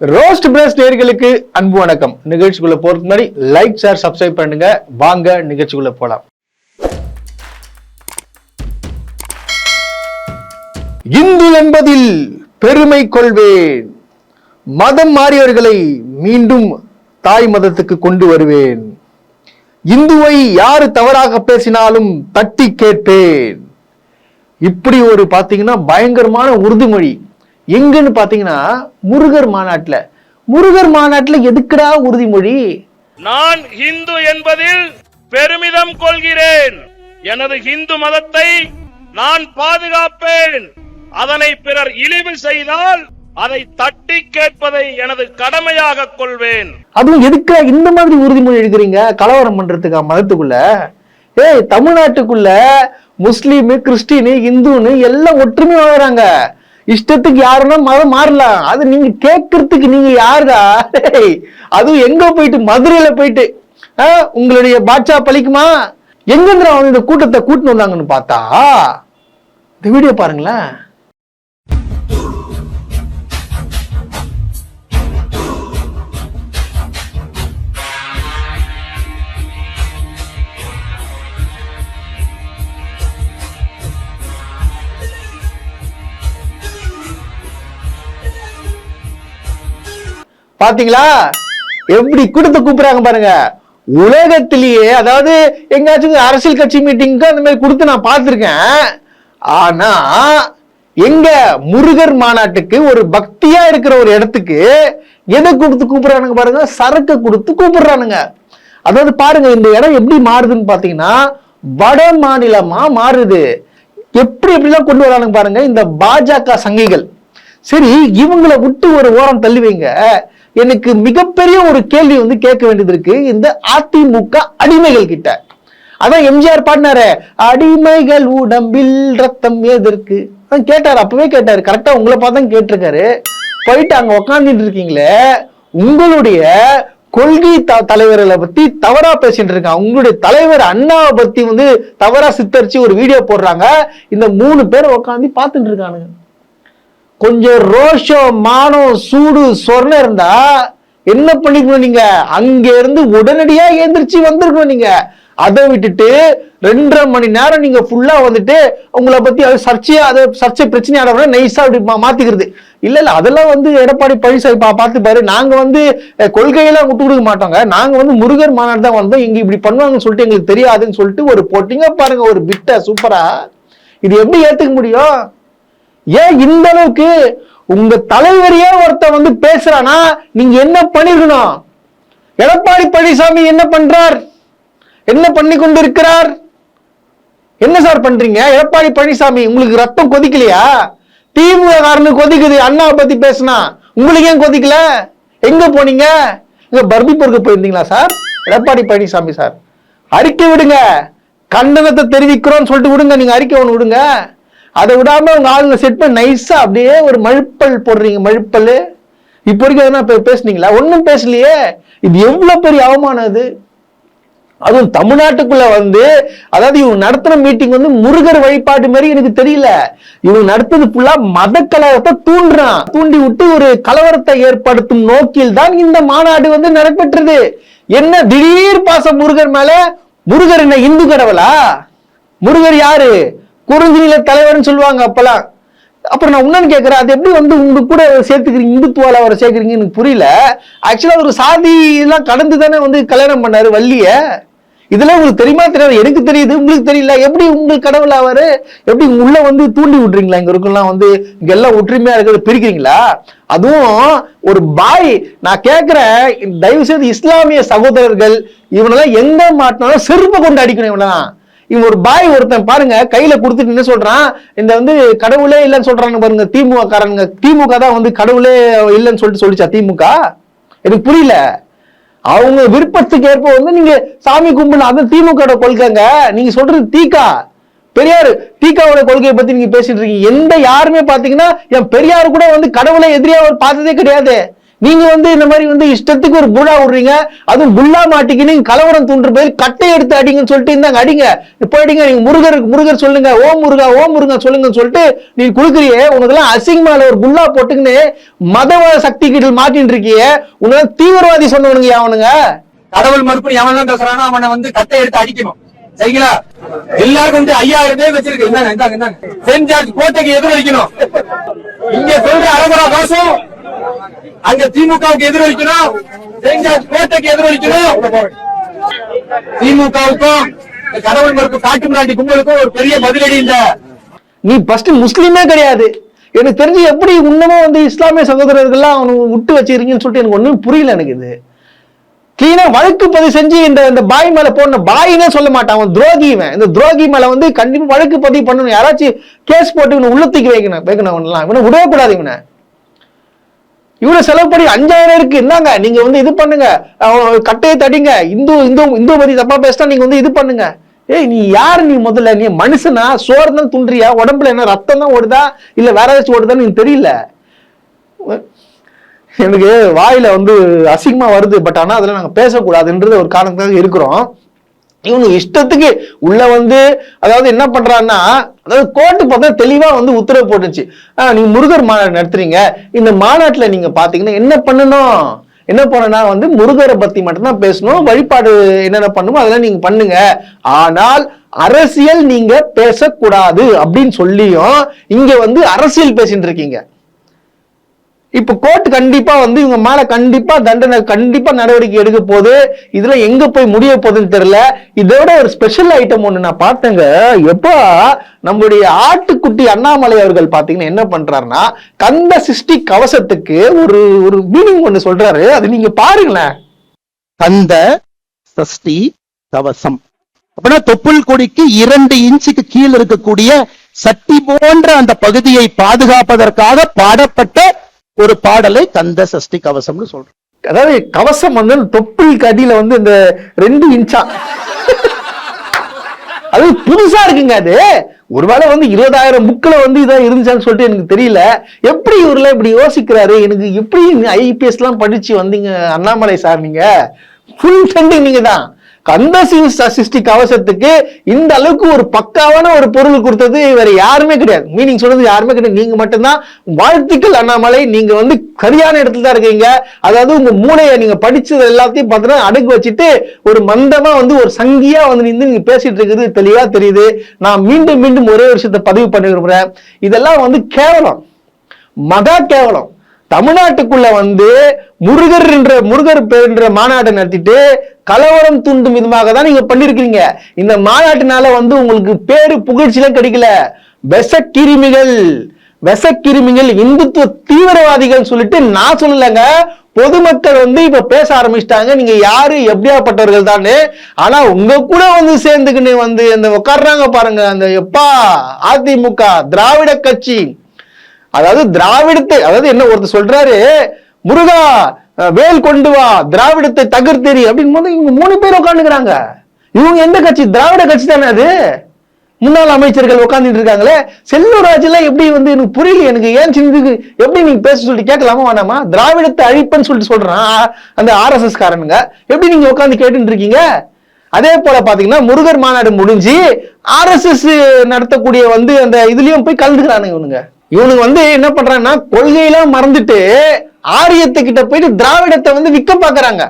Roast press நேர்களுக்கு அன்பு வணக்கம். நிகழ்ச்சிக்குள்ள போறதுக்கு முன்னாடி லைக் ஷேர் சப்ஸ்கிரைப் பண்ணுங்க. வாங்க நிகழ்ச்சிக்குள்ள போலாம். இந்து என்பதில் பெருமை கொள்வேன். மதம் மாறியவர்களை மீண்டும் தாய் மதத்துக்கு கொண்டு வருவேன். இந்துவை யாரு தவறாக பேசினாலும் தட்டி கேட்பேன். இப்படி ஒரு பாத்தீங்கன்னா பயங்கரமான உறுதிமொழி. எங்கன்னு பாத்தீங்கன்னா முருகர் மாநாட்டுல. முருகர் மாநாட்டுல எதுக்குடா உறுதிமொழி? நான் இந்து என்பதில் பெருமிதம் கொள்கிறேன். எனது இந்து மதத்தை நான் பாதுகாப்பேன். அதனை பிறர் இழிவு செய்தால் அதை தட்டி கேட்பதை எனது கடமையாக கொள்வேன். அதுவும் எதுக்குடா இந்த மாதிரி உறுதிமொழி எடுக்கிறீங்க கலவரம் பண்றதுக்கா மதத்துக்குள்ள? ஏய் தமிழ்நாட்டுக்குள்ள முஸ்லீம் கிறிஸ்டினு இந்துன்னு எல்லாம் ஒற்றுமை வாழறாங்க. இஷ்டத்துக்கு யாருன்னா மதம் மாறலாம். அது நீங்க கேட்கறதுக்கு நீங்க யாருடா? அதுவும் எங்க போயிட்டு? மதுரையில போயிட்டு. ஆ, உங்களுடைய பாட்சா பழிக்குமா? எங்கிருந்து அவங்க இந்த கூட்டத்தை கூட்டின்னு வந்தாங்கன்னு பார்த்தா? இந்த வீடியோ பாருங்களேன். பாத்தீங்களா? எப்படி கூட்டத்தை கூப்பிடுறாங்க பாருங்க. உலகத்திலேயே அதாவது எங்கேயாச்சும் அரசியல் கட்சி மீட்டிங்க்கு அந்த மாதிரி கொடுத்து நான் பார்த்துருக்கேன். ஆனா எங்க முருகர் மாநாட்டுக்கு ஒரு பக்தியா இருக்கிற ஒரு இடத்துக்கு எதை கொடுத்து கூப்பிடுறானுங்க பாருங்க? சரக்கு கொடுத்து கூப்பிடுறானுங்க. அதாவது பாருங்க இந்த இடம் எப்படி மாறுதுன்னு பாத்தீங்கன்னா வட மாநிலமா மாறுது. எப்படி எப்படிலாம் கொண்டு வரானுங்க பாருங்க? இந்த பாஜக சங்கிகள். சரி இவங்களை விட்டு ஒரு ஓரம் தள்ளி வைங்க. எனக்கு மிகப்பெரிய ஒரு கேள்வி வந்து கேட்க வேண்டியது இருக்கு. இந்த அதிமுக அடிமைகள் கிட்ட. அதான் எம்ஜிஆர் பாடினாரு அடிமைகள் உடம்பில் ரத்தம் எதற்கு? அதான் கேட்டாரு. அப்பவே கேட்டாரு. கரெக்டா உங்களை பார்த்தா கேட்டிருக்காரு. போயிட்டு அங்க உக்காந்துட்டு இருக்கீங்களே உங்களுடைய கொள்கை த- தலைவர்களை பத்தி தவறா பேசிட்டு இருக்காங்க. உங்களுடைய தலைவர் அண்ணாவை பத்தி வந்து தவறா சித்தரிச்சு ஒரு வீடியோ போடுறாங்க. இந்த மூணு பேர் உட்காந்து பார்த்துட்டு இருக்கானுங்க. கொஞ்சம் ரோஷம் மானம் சூடு சொர்ணம் இருந்தா என்ன பண்ணிக்கணும் நீங்க? அங்க இருந்து உடனடியா எந்திரிச்சு வந்திருக்கணும் நீங்க. அதை விட்டுட்டு ரெண்டரை மணி நேரம் நீங்க ஃபுல்லா வந்துட்டு உங்களை பத்தி அது சர்ச்சையா அது சர்ச்சை பிரச்சனையான நைஸா அப்படி மாத்திக்கிறது. இல்ல இல்ல அதெல்லாம் வந்து எடப்பாடி பழனிசாமி பா பார்த்து பாரு நாங்க வந்து கொள்கையெல்லாம் விட்டு கொடுக்க மாட்டோங்க. நாங்க வந்து முருகர் மாநாடு தான் வந்தோம். இங்க இப்படி பண்ணுவாங்கன்னு சொல்லிட்டு எங்களுக்கு தெரியாதுன்னு சொல்லிட்டு ஒரு போட்டிங்க பாருங்க ஒரு பிட்ட சூப்பரா. இது எப்படி ஏத்துக்க முடியும்? ஏன் இந்த அளவுக்கு உங்க தலைவரையே ஒருத்தன் வந்து பேசுறானா? நீங்க என்ன பண்ணிருக்கணும்? எடப்பாடி பழனிசாமி என்ன பண்றார்? என்ன பண்ணி கொண்டு இருக்கிறார் என்ன சார் பண்றீங்க? எடப்பாடி பழனிசாமி உங்களுக்கு ரத்தம் கொதிக்கலையா? திமுக காரனுக்கு கொதிக்குது அண்ணாவை பத்தி பேசினா. உங்களுக்கு ஏன் கொதிக்கல? எங்க போனீங்க? இங்க பர்பிப்பூருக்கு போயிருந்தீங்களா சார்? எடப்பாடி பழனிசாமி சார். அறிக்கை விடுங்க. கண்டனத்தை தெரிவிக்கிறோம்னு சொல்லிட்டு விடுங்க. நீங்க அறிக்கை ஒன்று விடுங்க. அதை விடாம உங்க ஆளுங்க செட் பண்ணி நைஸா அப்படியே ஒரு மழுப்பல் போடுறீங்க மழுப்பல். இப்போ வரைக்கும் எதனா பேசுனீங்களா? ஒன்றும் பேசலையே. இது எவ்வளோ பெரிய அவமானம் அது? அதுவும் தமிழ்நாட்டுக்குள்ள வந்து அதாவது இவங்க நடத்துற மீட்டிங் வந்து முருகர் வழிபாடு மாதிரி எனக்கு தெரியல. இவங்க நடத்துறது ஃபுல்லா மத கலவரத்தை தூண்டுறான். தூண்டி விட்டு ஒரு கலவரத்தை ஏற்படுத்தும் நோக்கில் தான் இந்த மாநாடு வந்து நடைபெற்றது. என்ன திடீர் பாசம் முருகர் மேல? முருகர் என்ன இந்து கடவுளா? முருகர் யாரு? குறுஞ்சிநில தலைவர்னு சொல்லுவாங்க அப்பெல்லாம். அப்புறம் நான் இன்னொன்னு கேட்கறேன் அது எப்படி வந்து உங்க கூட சேர்த்துக்கிறீங்க இந்துத்துவால அவரை சேர்க்குறீங்க எனக்கு புரியல. ஆக்சுவலா ஒரு சாதி எல்லாம் கடந்து தானே வந்து கல்யாணம் பண்ணாரு வள்ளிய. இதெல்லாம் உங்களுக்கு தெரியுமா? தெரியாது. எனக்கு தெரியுது. உங்களுக்கு தெரியல. எப்படி உங்கள் கடவுள் அவரு? எப்படி உள்ள வந்து தூண்டி விட்டுறீங்களா? இங்க இருக்கலாம் வந்து இங்க எல்லாம் ஒற்றுமையா இருக்கிறத பிரிக்கிறீங்களா? அதுவும் ஒரு பாய் நான் கேட்கிறேன் தயவு செய்து இஸ்லாமிய சகோதரர்கள் இவனெல்லாம் எங்க மாட்டினாலும் செருப்பை கொண்டு அடிக்கணும் இவனா இவன் ஒரு பாய் ஒருத்தன் பாருங்க கையில கொடுத்துட்டு என்ன சொல்றான். இந்த வந்து கடவுளே இல்லைன்னு சொல்றாங்க பாருங்க திமுக காரங்க திமுக தான் வந்து கடவுளே இல்லைன்னு சொல்லிட்டு சொல்லிச்சா திமுக? எனக்கு புரியல. அவங்க விருப்பத்துக்கு ஏற்ப வந்து நீங்க சாமி கும்பிடலாம் அது திமுக கொள்கைங்க. நீங்க சொல்றது தீக்கா. பெரியார் தீக்காவோட கொள்கையை பத்தி நீங்க பேசிட்டு இருக்கீங்க. எந்த யாருமே பாத்தீங்கன்னா என் பெரியார் கூட வந்து கடவுளை எதிரியா அவர் பார்த்ததே கிடையாது. நீங்க வந்து இந்த மாதிரி வந்து இஷ்டத்துக்கு ஒரு புல்லா விடுறீங்க அதுவும் புல்லா மாட்டிக்கு நீங்க கலவரம் தூண்டுற போய் கட்டை எடுத்து அடிங்கன்னு சொல்லிட்டு இருந்தாங்க. அடிங்க. போயிட்டீங்க நீங்க முருகர் முருகர் சொல்லுங்க ஓம் முருகா ஓம் முருகா சொல்லுங்கன்னு சொல்லிட்டு நீ கொடுக்குறியே உனக்கெல்லாம் அசிங்கமால ஒரு புல்லா போட்டுக்கின்னு மதவாத சக்தி கிட்ட மாட்டின்னு இருக்கியே. உனக்கு தீவிரவாதி சொன்னவனுங்க அவனுங்க? கடவுள் மறுப்பு எவன் பேசுறானோ அவனை வந்து கட்டை எடுத்து அடிக்கணும். சரிங்களா? எல்லாருக்கும் வந்து ஐயாயிரம் பேர் வச்சிருக்கு. இந்தாங்க இந்தாங்க இந்தாங்க. சென்ட் ஜார்ஜ் கோட்டைக்கு எதிரொலிக்கணும். இங்க சொல்ற அரகுரா பாசம் அங்க திமுகவுக்கு எதிரொலிக்கணும். சென்ட் கோட்டைக்கு எதிரொலிக்கணும். திமுகவுக்கும் கடவுள் மறுப்பு காட்டு மிராண்டி கும்பலுக்கும் ஒரு பெரிய பதிலடி இந்த நீ ஃபர்ஸ்ட் முஸ்லீமே கிடையாது. எனக்கு தெரிஞ்சு எப்படி இன்னமும் வந்து இஸ்லாமிய சகோதரர்கள்லாம் அவனுக்கு விட்டு வச்சிருக்கீங்கன்னு சொல்லிட்டு எனக்கு ஒண்ணும் புரியல எனக்கு இது. கிளீனா வழக்கு பதிவு செஞ்சு இந்த இந்த பாய் மேல போன பாயினே சொல்ல மாட்டான். அவன் துரோகிவன் இந்த துரோகி மேல வந்து கண்டிப்பா வழக்கு பதிவு பண்ணணும். யாராச்சும் கேஸ் போட்டு இவனை உள்ளத்துக்கு வைக்கணும் வைக்கணும் அவனெல்லாம் இவனை விடவே கூடாது இவனை. இவ்வளவு செலவு பண்ணி அஞ்சாயிரம் இருக்கு. இந்தாங்க நீங்க வந்து இது பண்ணுங்க. கட்டையை தடிங்க. இந்து இந்து இந்து பத்தி தப்பா பேசினா நீங்க வந்து இது பண்ணுங்க. ஏய் நீ யார் நீ முதல்ல? நீ மனுஷனா? சோறு தான் துன்றியா உடம்புல என்ன ரத்தம் தான் ஓடுதா? இல்ல வேற ஏதாச்சும் ஓடுதான்னு எனக்கு தெரியல? எனக்கு வாயில வந்து அசிங்கமா வருது. பட் ஆனா அதெல்லாம் நாங்க பேசக்கூடாதுன்றது ஒரு காரணத்துக்காக இருக்கிறோம். இவனு இஷ்டத்துக்கு உள்ள வந்து அதாவது என்ன பண்றான்னா அதாவது கோர்ட்டு பார்த்தா தெளிவா வந்து உத்தரவு போட்டுச்சு. நீங்க முருகர் மாநாடு நடத்துறீங்க. இந்த மாநாட்டுல நீங்க பாத்தீங்கன்னா என்ன பண்ணணும்? என்ன பண்ணனா வந்து முருகரை பத்தி மட்டும்தான் பேசணும். வழிபாடு என்னென்ன பண்ணுமோ அதெல்லாம் நீங்க பண்ணுங்க. ஆனால் அரசியல் நீங்க பேசக்கூடாது அப்படின்னு சொல்லியும் இங்க வந்து அரசியல் பேசிட்டு இருக்கீங்க. இப்ப கோர்ட் கண்டிப்பா வந்து இவங்க மேல கண்டிப்பா தண்டனை கண்டிப்பா நடவடிக்கை எடுக்க போகுது. இதுல எங்க போய் முடிய போகுதுன்னு தெரியல. இதோட ஒரு ஸ்பெஷல் ஐட்டம் ஒண்ணு நான் பார்த்தேங்க. எப்போ நம்மளுடைய ஆட்டுக்குட்டி அண்ணாமலை அவர்கள் பாத்தீங்கன்னா என்ன பண்றாருன்னா கந்த சிஷ்டி கவசத்துக்கு ஒரு ஒரு மீனிங் ஒண்ணு சொல்றாரு. அது நீங்க பாருங்களேன். கந்த சஷ்டி கவசம். அப்படின்னா தொப்புள் கொடிக்கு இரண்டு இன்ச்சுக்கு கீழே இருக்கக்கூடிய சட்டி போன்ற அந்த பகுதியை பாதுகாப்பதற்காக பாடப்பட்ட ஒரு பாடலை கந்த சஷ்டி கவசம்னு சொல்றோம். அதாவது கவசம் வந்து தொப்பி தொப்புளுக்கு அடியில வந்து இந்த ரெண்டு இன்ச்சா. அது புதுசா இருக்குங்க அது. ஒருவேளை வந்து இருபதாயிரம் புக்கில் வந்து இதான் இருந்துச்சான்னு சொல்லிட்டு எனக்கு தெரியல. எப்படி இவரில் இப்படி யோசிக்கிறாரு? எனக்கு எப்படி ஐபிஎஸ்லாம் படித்து வந்தீங்க அண்ணாமலை சார் நீங்கள் ஃபுல் ஃபண்டிங் நீங்கள் தான் கந்த சி- கவசத்துக்கு இந்த அளவுக்கு ஒரு பக்காவான ஒரு பொருள் கொடுத்தது வேற யாருமே கிடையாது. மீனிங் சொல்றது யாருமே கிடையாது. நீங்க மட்டும்தான். வாழ்த்துக்கள் அண்ணாமலை. நீங்க வந்து சரியான இடத்துல தான் இருக்கீங்க. அதாவது உங்க மூளையை நீங்க படிச்சது எல்லாத்தையும் பார்த்தீங்கன்னா அடுக்கு வச்சுட்டு ஒரு மந்தமா வந்து ஒரு சங்கியா வந்து நின்று நீங்க பேசிட்டு இருக்குது தெளிவா தெரியுது. நான் மீண்டும் மீண்டும் ஒரே விஷயத்தை பதிவு பண்ணி விரும்புறேன் இதெல்லாம் வந்து கேவலம். மகா கேவலம். தமிழ்நாட்டுக்குள்ள வந்து முருகர் என்ற முருகர் என்ற மாநாட்டை நடத்திட்டு கலவரம் தூண்டும் விதமாக தான் நீங்க பண்ணிருக்கீங்க இந்த மாநாட்டினால வந்து உங்களுக்கு பேரு புகழ்ச்சிலாம் கிடைக்கல. விஷக்கிருமிகள் விஷக்கிருமிகள் இந்துத்துவ தீவிரவாதிகள் சொல்லிட்டு நான் சொல்லலைங்க. பொதுமக்கள் வந்து இப்ப பேச ஆரம்பிச்சிட்டாங்க. நீங்க யாரு எப்படியாப்பட்டவர்கள் தானே ஆனா உங்க கூட வந்து சேர்ந்துக்கின்னு வந்து அந்த உட்கார்றாங்க பாருங்க. அந்த எப்பா அதிமுக திராவிட கட்சி. அதாவது திராவிடத்தை அதாவது என்ன ஒருத்தர் சொல்றாரு முருகா வேல் கொண்டு வா திராவிடத்தை தகர்த்தெறி அப்படின்னு போது இவங்க மூணு பேர் உட்காந்துக்கிறாங்க இவங்க எந்த கட்சி? திராவிட கட்சி தானே அது? முன்னாள் அமைச்சர்கள் உட்காந்துட்டு இருக்காங்களே. செல்லூராஜ் எப்படி வந்து எனக்கு புரியல எனக்கு ஏன் சிந்துக்கு எப்படி நீங்க பேச சொல்லிட்டு கேட்கலாமா வேணாமா? திராவிடத்தை அழிப்பன்னு சொல்லிட்டு சொல்றான் அந்த ஆர்எஸ்எஸ் காரனுங்க. எப்படி நீங்க உட்காந்து கேட்டுட்டு இருக்கீங்க? அதே போல பாத்தீங்கன்னா முருகர் மாநாடு முடிஞ்சு ஆர்எஸ்எஸ் நடத்தக்கூடிய வந்து அந்த இதுலயும் போய் கலந்துக்கிறானுங்க இவனுங்க. இவனுக்கு வந்து என்ன பண்றாங்கன்னா கொள்கையெல்லாம் மறந்துட்டு ஆரியத்தை கிட்ட போயிட்டு திராவிடத்தை வந்து விற்க பாக்குறாங்க.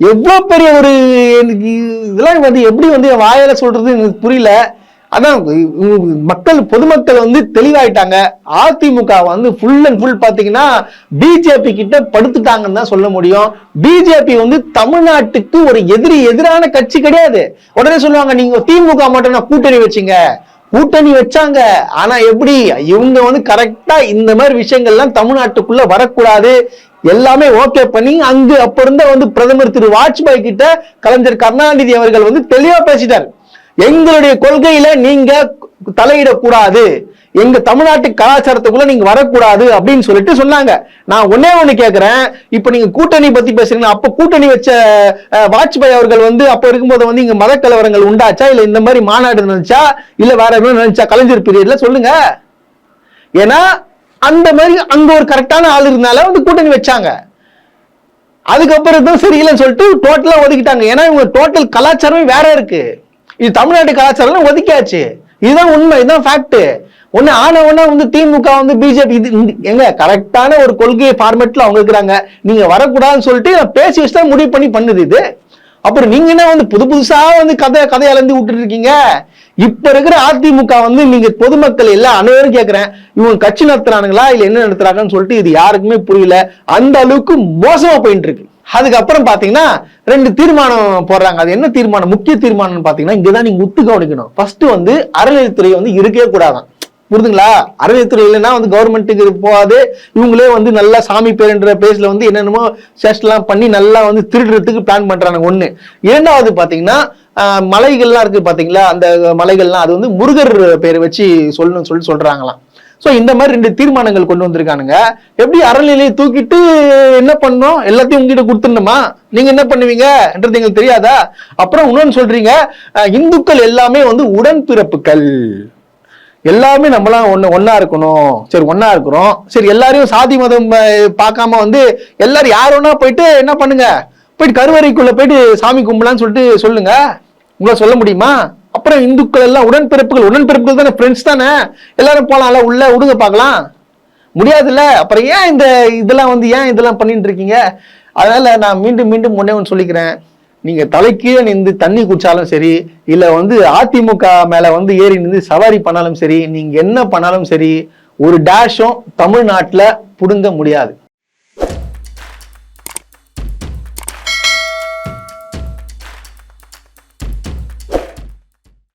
எவ்வளோ பெரிய ஒரு எனக்கு இதெல்லாம் வந்து எப்படி வந்து என் சொல்றது எனக்கு புரியல. அதான் மக்கள் பொதுமக்கள் வந்து தெளிவாயிட்டாங்க. அதிமுக வந்து ஃபுல் அண்ட் ஃபுல் பார்த்தீங்கன்னா பிஜேபி கிட்ட படுத்துட்டாங்கன்னு தான் சொல்ல முடியும். பிஜேபி வந்து தமிழ்நாட்டுக்கு ஒரு எதிரி எதிரான கட்சி கிடையாது. உடனே சொல்லுவாங்க நீங்க திமுக மட்டும் நான் கூட்டணி வச்சீங்க. கூட்டணி வச்சாங்க. ஆனா எப்படி? இவங்க வந்து கரெக்டா இந்த மாதிரி விஷயங்கள்லாம் தமிழ்நாட்டுக்குள்ள வரக்கூடாது. எல்லாமே ஓகே பண்ணி அங்கு அப்ப இருந்த வந்து பிரதமர் திரு வாஜ்பாய் கிட்ட கலைஞர் கருணாநிதி அவர்கள் வந்து தெளிவா பேசிட்டார். எங்களுடைய கொள்கையில நீங்க தலையிடக்கூடாது. எங்க தமிழ்நாட்டு கலாச்சாரத்துக்குள்ள நீங்க வரக்கூடாது அப்படின்னு சொல்லிட்டு சொன்னாங்க. நான் ஒன்னே ஒண்ணு கேக்குறேன். இப்ப நீங்க கூட்டணி பத்தி பேசுறீங்க அப்ப கூட்டணி வச்ச வாஜ்பாய் அவர்கள் வந்து அப்ப இருக்கும்போது வந்து இங்க மத கலவரங்கள் உண்டாச்சா? இல்ல இந்த மாதிரி மாநாடு நினைச்சா இல்ல வேற எதுவும் நினைச்சா கலைஞர் பீரியட்ல சொல்லுங்க. ஏன்னா அந்த மாதிரி அங்க ஒரு கரெக்டான ஆள் இருந்தால வந்து கூட்டணி வச்சாங்க. அதுக்கப்புறம் தான் சரியில்லைன்னு சொல்லிட்டு டோட்டலா ஒதுக்கிட்டாங்க. ஏன்னா இவங்க டோட்டல் கலாச்சாரமே வேற இருக்கு. இது தமிழ்நாட்டு கலாச்சாரம் ஒதுக்கியாச்சு. இதுதான் உண்மை இதுதான் ஃபேக்ட் ஒண்ணு ஆன உடனே வந்து திமுக வந்து பிஜேபி இது எங்க கரெக்டான ஒரு கொள்கை ஃபார்மேட்ல அவங்க இருக்கிறாங்க. நீங்க வரக்கூடாதுன்னு சொல்லிட்டு பேசி வச்சு தான் முடிவு பண்ணி பண்ணுது இது. அப்புறம் நீங்க என்ன வந்து புது புதுசா வந்து கதை கதை அளந்து விட்டுட்டு இருக்கீங்க? இப்ப இருக்கிற அதிமுக வந்து நீங்க பொதுமக்கள் எல்லாம் அனைவரும் கேட்கிறேன் இவங்க கட்சி நடத்துறானுங்களா? இல்ல என்ன நடத்துறாங்கன்னு சொல்லிட்டு இது யாருக்குமே புரியல. அந்த அளவுக்கு மோசமா போயிட்டு இருக்கு. அதுக்கப்புறம் பாத்தீங்கன்னா ரெண்டு தீர்மானம் போடுறாங்க. அது என்ன தீர்மானம்? முக்கிய தீர்மானம் பாத்தீங்கன்னா இங்கதான் நீங்க உத்து கவனிக்கணும் ஃபர்ஸ்ட் வந்து அறநிலைத்துறை வந்து இருக்கவே கூடாதான். புரிதுங்களா? அறநிலைத்துறை இல்லைன்னா வந்து கவர்மெண்ட்டுக்கு போகாது. இவங்களே வந்து நல்லா சாமி பேருன்ற பேஸ்ல வந்து என்னென்னமோ சேஷ்டெல்லாம் பண்ணி நல்லா வந்து திருடுறதுக்கு பிளான் பண்றாங்க ஒன்று இரண்டாவது பார்த்தீங்கன்னா மலைகள்லாம் இருக்கு பார்த்தீங்களா? அந்த மலைகள்லாம் அது வந்து முருகர் பேர் வச்சு சொல்லணும்னு சொல்லி சொல்றாங்களாம். ஸோ இந்த மாதிரி ரெண்டு தீர்மானங்கள் கொண்டு வந்திருக்கானுங்க. எப்படி அறநிலையை தூக்கிட்டு என்ன பண்ணோம் எல்லாத்தையும் உங்ககிட்ட கொடுத்துடணுமா? நீங்க என்ன பண்ணுவீங்கன்றது எங்களுக்கு தெரியாதா? அப்புறம் இன்னொன்னு சொல்றீங்க இந்துக்கள் எல்லாமே வந்து உடன்பிறப்புகள். எல்லாமே நம்மளாம் ஒன்று ஒன்றா இருக்கணும். சரி ஒன்றா இருக்கிறோம். சரி எல்லாரையும் சாதி மதம் பார்க்காம வந்து எல்லாரும் யார் ஒண்ணா போயிட்டு என்ன பண்ணுங்க? போயிட்டு கருவறைக்குள்ள போயிட்டு சாமி கும்பலான்னு சொல்லிட்டு சொல்லுங்க. உங்களால் சொல்ல முடியுமா? அப்புறம் இந்துக்கள் எல்லாம் உடன்பிறப்புகள் உடன்பிறப்புகள் தானே ஃப்ரெண்ட்ஸ் தானே? எல்லாரும் போகலாம்ல உள்ள விடுங்க பார்க்கலாம். முடியாதுல்ல? அப்புறம் ஏன் இந்த இதெல்லாம் வந்து ஏன் இதெல்லாம் பண்ணிட்டு இருக்கீங்க? அதனால நான் மீண்டும் மீண்டும் ஒன்னே ஒன்று சொல்லிக்கிறேன். நீங்க தலைக்கீழே நின்று தண்ணி குடிச்சாலும் சரி இல்ல வந்து அதிமுக மேல வந்து ஏறி நின்று சவாரி பண்ணாலும் சரி நீங்க என்ன பண்ணாலும் சரி ஒரு டேஷும் தமிழ்நாட்டுல புடுங்க முடியாது.